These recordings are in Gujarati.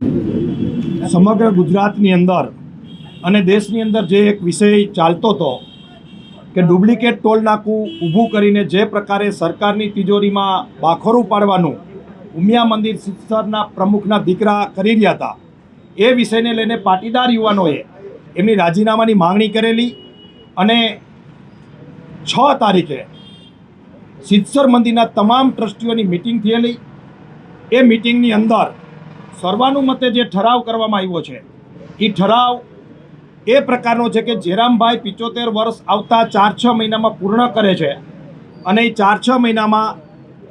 સમગ્ર ગુજરાતની અંદર અને દેશની અંદર જે એક વિષય ચાલતો હતો કે ડુપ્લિકેટ ટોલ નાકું ઊભું કરીને જે પ્રકારે સરકારની તિજોરીમાં બાખોરું પાડવાનું ઉમિયા મંદિર સિત્સરના પ્રમુખના દીકરા કરી રહ્યા હતા, એ વિષયને લઈને પાટીદાર યુવાનોએ એમની રાજીનામાની માંગણી કરેલી અને છ તારીખે સિત્સર મંદિરના તમામ ટ્રસ્ટીઓની મિટિંગ થયેલી. એ મિટિંગની અંદર સર્વાનુમતે જે ઠરાવ કરવામાં આવ્યો છે, એ ઠરાવ એ પ્રકારનો છે કે જેરામભાઈ પિચોતેર વર્ષ આવતા ચાર છ મહિનામાં પૂર્ણ કરે છે અને એ ચાર છ મહિનામાં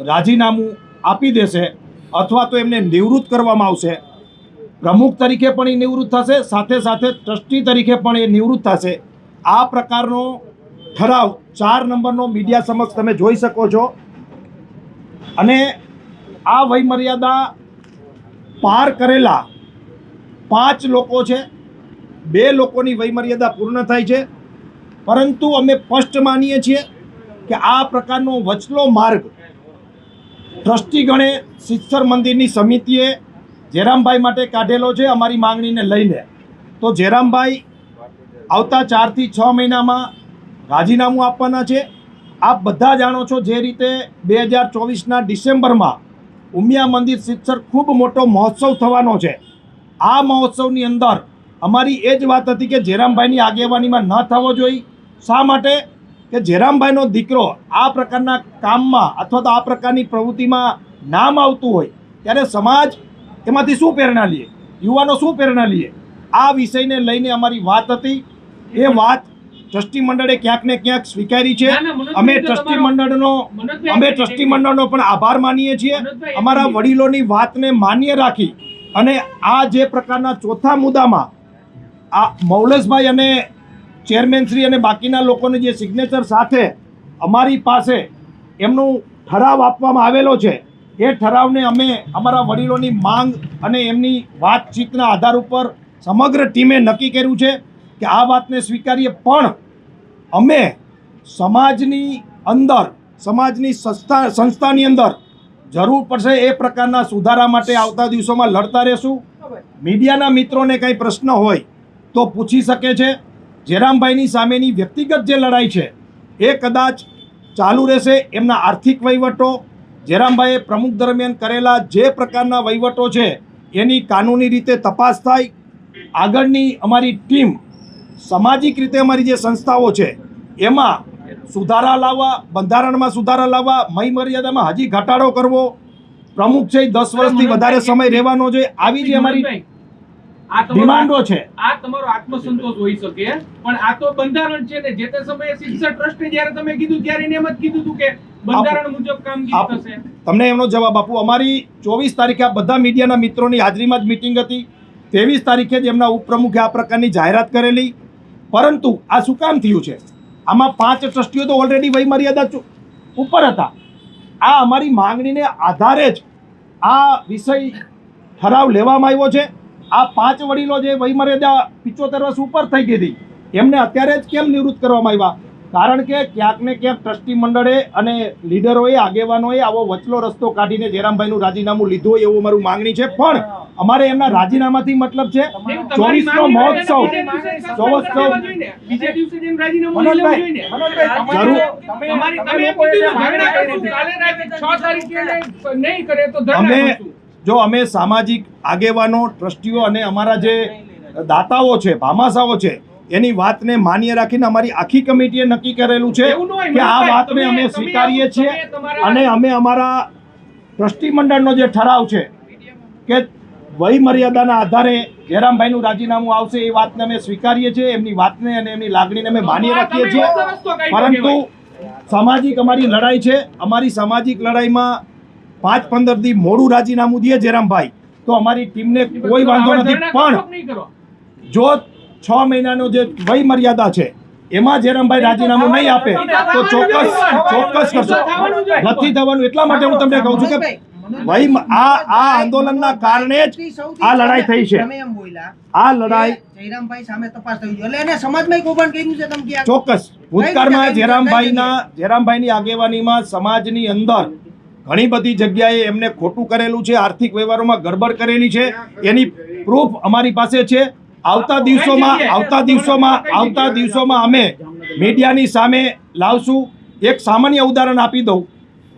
રાજીનામું આપી દેશે અથવા તો એમને નિવૃત્ત કરવામાં આવશે. પ્રમુખ તરીકે પણ એ નિવૃત્ત થશે, સાથે સાથે ટ્રસ્ટી તરીકે પણ એ નિવૃત્ત થશે. આ પ્રકારનો ઠરાવ ચાર નંબરનો મીડિયા સમક્ષ તમે જોઈ શકો છો. અને આ વયમર્યાદા પાર કરેલા પાંચ લોકો છે. બે લોકોની વયમર્યાદા પૂર્ણ થાય છે. પરંતુ અમે સ્પષ્ટ માનીએ છીએ કે આ પ્રકારનો વચલો માર્ગ ટ્રસ્ટીગણે શિક્ષર મંદિરની સમિતિએ જેરામભાઈ માટે કાઢેલો છે અમારી માંગણીને લઈને. તો જેરામભાઈ આવતા ચારથી છ મહિનામાં રાજીનામું આપવાના છે. આપ બધા જાણો છો જે રીતે બે હજાર ચોવીસના ડિસેમ્બરમાં ઉમિયા મંદિર સિત્સર ખૂબ મોટો મહોત્સવ થવાનો છે. આ મહોત્સવની અંદર અમારી એ જ વાત હતી કે જેરામભાઈની આગેવાનીમાં ન થવો જોઈએ. શા માટે? કે જેરામભાઈનો દીકરો આ પ્રકારના કામમાં અથવા તો આ પ્રકારની પ્રવૃત્તિમાં નામ આવતું હોય, ત્યારે સમાજ એમાંથી શું પ્રેરણા લીએ યુવાનો શું પ્રેરણા લીએ આ વિષયને લઈને અમારી વાત હતી. એ વાત ટ્રસ્ટી મંડળે ક્યાંક ને ક્યાંક સ્વીકારી છે. અમે ટ્રસ્ટી મંડળનો અમે ટ્રસ્ટી મંડળનો પણ આભાર માનીએ છીએ. અમારા વડીલોની વાતને માન્ય રાખી અને આ જે પ્રકારના ચોથા મુદ્દામાં આ મૌલેશભાઈ અને ચેરમેનશ્રી અને બાકીના લોકોની જે સિગ્નેચર સાથે અમારી પાસે એમનું ઠરાવ આપવામાં આવેલો છે. એ ઠરાવને અમે અમારા વડીલોની માંગ અને એમની વાતચીતના આધાર ઉપર સમગ્ર ટીમે નક્કી કર્યું છે કે આ વાતને સ્વીકારીએ પણ અમે સમાજની અંદર, સમાજની સંસ્થા, સંસ્થાની અંદર જરૂર પડશે એ પ્રકારના સુધારા માટે આવતા દિવસોમાં લડતા રહેશું. મીડિયાના મિત્રોને કંઈ પ્રશ્ન હોય તો પૂછી શકે છે. જેરામભાઈની સામેની વ્યક્તિગત જે લડાઈ છે એ કદાચ ચાલુ રહેશે. એમના આર્થિક વહીવટો જેરામભાઈએ પ્રમુખ દરમિયાન કરેલા જે પ્રકારના વહીવટો છે એની કાનૂની રીતે તપાસ થાય. આગળની અમારી ટીમ સામાજિક રીતે અમારી જે સંસ્થાઓ છે એમાં સુધારા લાવવા બંધારણમાં સુધારા લાવવા મય મર્યાદામાં હજી ઘટાડો કરવો પ્રમુખ છે દસ વર્ષથી વધારે સમય રહેવાનો છે. આવી જે અમારી ડિમાન્ડો છે. આ તમારો આત્મસંતોષ હોઈ શકે પણ આ તો બંધારણ છે ને જે તે સમયે શિક્ષણ ટ્રસ્ટે જ્યારે તમે કીધું ત્યારે એને એમ જ કીધું હતું કે બંધારણ મુજબ કામગીરી થશે. તમને એમનો જવાબ આપો. અમારી ચોવીસ તારીખે આ બધા મીડિયાના મિત્રોની હાજરીમાં જ મિટિંગ હતી. ત્રેવીસ તારીખે જ એમના ઉપપ્રમુખે આ પ્રકારની જાહેરાત કરેલી. પરંતુ આ શું કામ થયું છે? આમાં પાંચ ટ્રસ્ટીઓ તો ઓલરેડી વયમર્યાદા ઉપર હતા. આ અમારી માંગણીને આધારે જ આ વિષય ઠરાવ લેવામાં આવ્યો છે. આ પાંચ વડીલો જે વયમર્યાદા પિચોતેર વર્ષ ઉપર થઈ ગઈ હતી, એમને અત્યારે જ કેમ નિવૃત્ત કરવામાં આવ્યા? કારણ કે ક્યાંક ને ક્યાંક ટ્રસ્ટી મંડળે અને લીડરોએ, આગેવાનોએ આવો વચલો રસ્તો કાઢીને જેરામભાઈનું રાજીનામું લીધું હોય એવું મારું માંગણી છે. પણ અમારે એમના રાજીનામાથી મતલબ છે ચોવીસનો મહોત્સવ. ચોવીસ અમે જો અમે સામાજિક આગેવાનો ટ્રસ્ટીઓ અને અમારા જે દાતાઓ છે ભામાસાઓ છે એની વાતને માન્ય રાખીને અમારી આખી કમિટીએ નક્કી કરેલું છે કે આ વાતને અમે સ્વીકારીએ છીએ અને અમે અમારા ટ્રસ્ટી મંડળનો જે ઠરાવ છે કે વય મર્યાદાના આધારે જયરામભાઈનું રાજીનામું આવશે એ વાતને અમે સ્વીકારીએ છીએ એમની વાતને અને એમની લાગણીને અમે માન્ય રાખીએ છીએ. પરંતુ સામાજિક અમારી લડાઈ છે. અમારી સામાજિક લડાઈમાં પાંચ પંદર દી મોડું રાજીનામું દે જયરામભાઈ. તો અમારી ટીમને કોઈ વાંધો નથી. પણ? જો છ મહિનાનો જે વય મર્યાદા છે એમાં જયરામભાઈ રાજીનામું નહીં આપે તો ચોક્કસ ચોક્કસ કરશો. નથી થવાનું એટલા માટે હું તમને કહું છું કે ભાઈ આ આ આંદોલનના કારણે જ આ લડાઈ થઈ છે તમે એમ બોલ્યા આ લડાઈ જયરામભાઈ સામે તપાસ થઈ એટલે એને સમાજમાં કૌભાંડ કર્યું છે તમે ચોક્કસ ભૂતકાળમાં જયરામભાઈના જયરામભાઈની આગેવાનીમાં સમાજની અંદર ઘણી બધી જગ્યાએ એમને ખોટું કરેલું છે આર્થિક વ્યવહારોમાં ગડબડ કરેલી છે એની પ્રૂફ અમારી પાસે છે આવતા દિવસોમાં આવતા દિવસોમાં આવતા દિવસોમાં અમે મીડિયાની સામે લાવશું એક સામાન્ય ઉદાહરણ આપી દઉં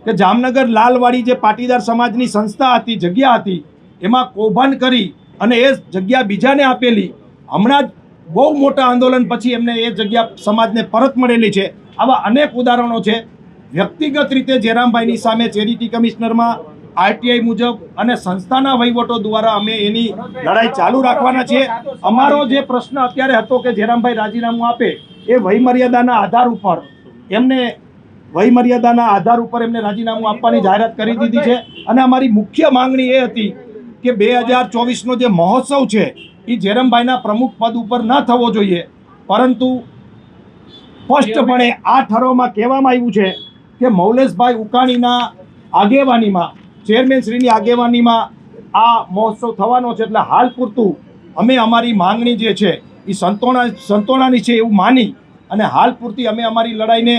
કે જામનગર લાલવાડી જે પાટીદાર સમાજની સંસ્થા હતી, જગ્યા હતી, એમાં કૌભાંડ કરી અને એ જગ્યા બીજાને આપેલી. હમણાં જ બહુ મોટા આંદોલન પછી એમને એ જગ્યા સમાજને પરત મળેલી છે. આવા અનેક ઉદાહરણો છે. વ્યક્તિગત રીતે જેરામભાઈની સામે ચેરિટી કમિશનરમાં આરટીઆઈ મુજબ અને સંસ્થાના વહીવટો દ્વારા અમે એની લડાઈ ચાલુ રાખવાના છીએ. અમારો જે પ્રશ્ન અત્યારે હતો કે જેરામભાઈ રાજીનામું આપે, એ વયમર્યાદાના આધાર ઉપર એમને વયમર્યાદાના આધાર ઉપર એમને રાજીનામું આપવાની જાહેરાત કરી દીધી છે. અને અમારી મુખ્ય માંગણી એ હતી કે બે હજાર ચોવીસનો જે મહોત્સવ છે એ જેરમભાઈના પ્રમુખ પદ ઉપર ન થવો જોઈએ. પરંતુ સ્પષ્ટપણે આ ઠરાવમાં કહેવામાં આવ્યું છે કે મૌલેશભાઈ ઉકાણીના આગેવાનીમાં, ચેરમેન શ્રીની આગેવાનીમાં આ મહોત્સવ થવાનો છે. એટલે હાલ પૂરતું અમે અમારી માંગણી જે છે એ સંતોણા, સંતોણાની છે એવું માની અને હાલ પૂરતી અમે અમારી લડાઈને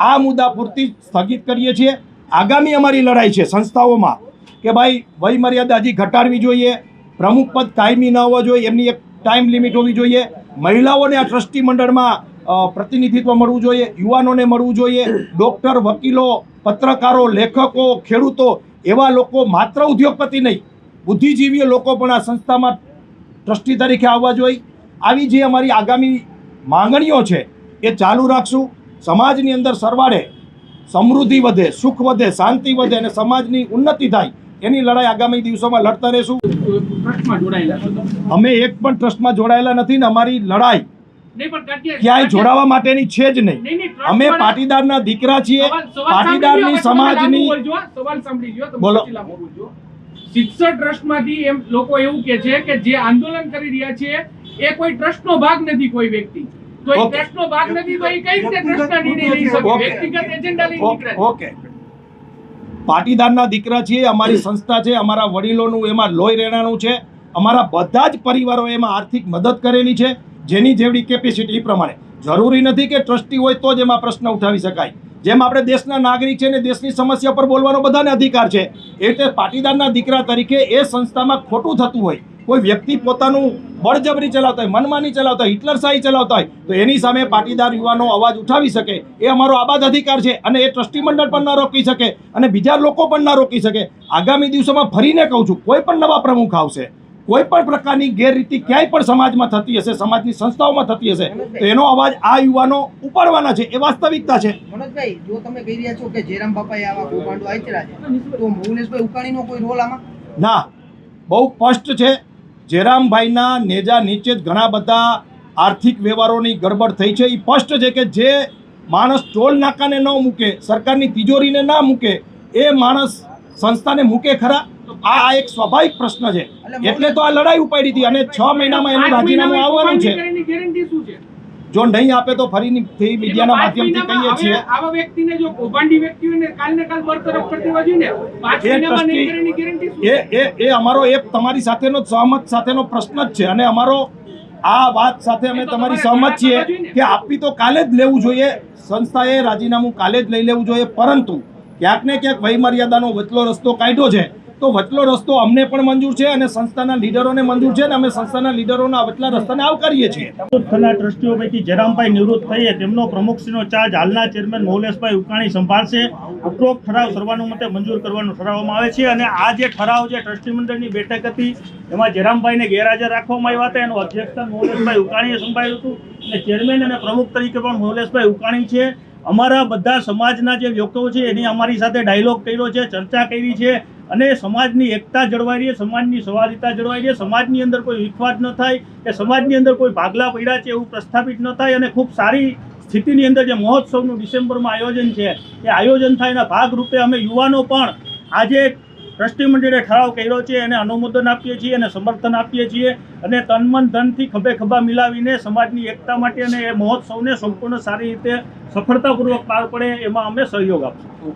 આ મુદ્દા પૂરતી સ્થગિત કરીએ છીએ. આગામી અમારી લડાઈ છે સંસ્થાઓમાં કે ભાઈ વયમર્યાદા હજી ઘટાડવી જોઈએ, પ્રમુખ પદ કાયમી ન હોવા જોઈએ, એમની એક ટાઈમ લિમિટ હોવી જોઈએ. મહિલાઓને આ ટ્રસ્ટી મંડળમાં પ્રતિનિધિત્વ મળવું જોઈએ, યુવાનોને મળવું જોઈએ. ડૉક્ટર, વકીલો, પત્રકારો, લેખકો, ખેડૂતો એવા લોકો માત્ર ઉદ્યોગપતિ નહીં, બુદ્ધિજીવીઓ લોકો પણ આ સંસ્થામાં ટ્રસ્ટી તરીકે આવવા જોઈએ. આવી જે અમારી આગામી માંગણીઓ છે એ ચાલુ રાખશું. સમાજની અંદર સરવાળે સમૃદ્ધિ વધે સુખ વધે શાંતિ વધે અને સમાજની ઉન્નતિ થાય એની લડાઈ આગામી દિવસોમાં લડતા રહેશું. અમે એક પણ ટ્રસ્ટમાં જોડાયેલા નથી ને અમારી લડાઈ ક્યાંય જોડાવા માટેની છે જ નહીં અમે પાટીદારના દીકરા છીએ પાટીદારની સમાજની. સવાલ સાંભળી લ્યો, બોલો. શિક્ષક ટ્રસ્ટમાંથી એમ લોકો એવું કે છે કે જે આંદોલન કરી રહ્યા છે એ કોઈ ટ્રસ્ટનો ભાગ નથી કોઈ વ્યક્તિ તો એ ઓકે. ટ્રસ્ટનો ભાગ નથી તો એ કઈ રીતે ટ્રસ્ટના નિર્ણય લઈ શકે? વ્યક્તિગત એજન્ડા લઈને નીકળે. ઓકે પાટીદારના દીકરા છીએ અમારી સંસ્થા છે અમારા વડીલોનું એમાં લોહી રેણાનું છે અમારા બધા જ પરિવારો એમાં આર્થિક મદદ કરેલી છે જેની જેવડી કેપેસિટી એ પ્રમાણે. જરૂરી નથી કે ટ્રસ્ટી હોય તો જ એમાં પ્રશ્ન ઉઠાવી શકાય. જેમ આપણે દેશના નાગરિક છે ને દેશની સમસ્યા પર બોલવાનો બધાને અધિકાર છે એ રીતે પાટીદારના દીકરા તરીકે એ સંસ્થામાં ખોટું થતું હોય કોઈ વ્યક્તિ પોતાનું બળજબરી ચલાવતા હોય મનમાની ચલાવતા હોય હિટલરશાહી ચલાવતા હોય તો એની સામે પાટીદાર યુવાનો અવાજ ઉઠાવી શકે. એ અમારો આબાદ અધિકાર છે અને એ ટ્રસ્ટી મંડળ પણ ન રોકી શકે અને બીજા લોકો પણ ન રોકી શકે. આગામી દિવસોમાં ફરીને કહું છું કોઈ પણ નવા પ્રમુખ આવશે કોઈ પણ પ્રકારની ગેરરીતિ ક્યાંય પણ સમાજમાં થતી હશે સમાજની સંસ્થાઓમાં થતી હશે તો એનો અવાજ આ યુવાનો ઉપાડવાના છે એ વાસ્તવિકતા છે. મનોજભાઈ જો તમે કહી રહ્યા છો કે જયરામ બાપાએ આવા કૌભાંડો આચર્યા છે તો મૌલેશભાઈ ઉકાણીનો કોઈ રોલ આમાં? ના બહુ સ્પષ્ટ છે જેરામભાઈના નેજા નીચે જ ઘણા બધા આર્થિક વ્યવહારોની ગડબડ થઈ છે. એ સ્પષ્ટ છે કે જે માણસ ટોલ નાકાને ન મૂકે સરકારની તિજોરીને ના મૂકે એ માણસ સંસ્થાને મૂકે ખરા? આ આ એક સ્વાભાવિક પ્રશ્ન છે. એટલે તો આ લડાઈ ઉપાડી હતી અને છ મહિનામાં એનું રાજીનામું આવવાનું છે? જો નહીં આપે તો ફરીથી મીડિયાના પાંચ માધ્યમથી કહીએ છીએ. આવા વ્યક્તિને જો કૌભાંડી વ્યક્તિઓને કાલ ને કાલ બરતરફ કરી દેવા જોઈએ ને એ ગેરંટી એ એ એ અમારો એક તમારી સાથેનો સહમત સાથેનો પ્રશ્ન જ છે. અને અમારો આ વાત સાથે અમે તમારી સહમત છીએ. કે આપી તો કાલે જ લેવું જોઈએ. સંસ્થાએ રાજીનામું કાલે જ લઈ લેવું જોઈએ. પરંતુ ક્યાંક ને ક્યાંક વયમર્યાદાનો વચલો રસ્તો કાઢ્યો છે. તો વચલો રસ્તો અમને પણ મંજૂર છે અને સંસ્થાના લીડરોને મંજૂર છે અને અમે સંસ્થાના લીડરોના વચલા રસ્તાને આવકારીએ છીએ. ટ્રસ્ટીઓ પૈકી જયરામભાઈ નિવૃત્ત થઈએ, તેમનો પ્રમુખશ્રીનો ચાર્જ હાલના ચેરમેન મૌલેશભાઈ ઉકાણી સંભાળશે. ઉપરોક્ત ઠરાવ સર્વાનુમતે મંજૂર કરવાનો ઠરાવવામાં આવે છે અને આ જે ઠરાવ જે ટ્રસ્ટી મંડળની બેઠક હતી, એમાં જયરામભાઈને ગેરહાજર રાખવામાં આવ્યા હતા. એનું અધ્યક્ષસ્થાન મૌલેશભાઈ ઉકાણીએ સંભાળ્યું હતું અને ચેરમેન અને પ્રમુખ તરીકે પણ મૌલેશભાઈ ઉકાણી છે. અમારા બધા સમાજના જે લોકો છે, એની અમારી સાથે ડાયલોગ કર્યો છે, ચર્ચા કરી છે. અને સમાજની એકતા જળવાઈ રહે સમાજની સવારિતા જળવાઈ રહે સમાજની અંદર કોઈ વિખવાદ ન થાય, કે સમાજની અંદર કોઈ ભાગલા પડ્યા છે એવું પ્રસ્થાપિત ન થાય અને ખૂબ સારી સ્થિતિની અંદર જે મહોત્સવનું ડિસેમ્બરમાં આયોજન છે, એ આયોજન થાય એના ભાગરૂપે અમે યુવાનો પણ આજે ટ્રસ્ટી મંડળે ઠરાવ કર્યો છે, એને અનુમોદન આપીએ છીએ અને સમર્થન આપીએ છીએ અને તનમન ધનથી ખભે ખભા મિલાવીને સમાજની એકતા માટે અને એ મહોત્સવને સંપૂર્ણ સારી રીતે સફળતાપૂર્વક પાર પડે એમાં અમે સહયોગ આપીશું.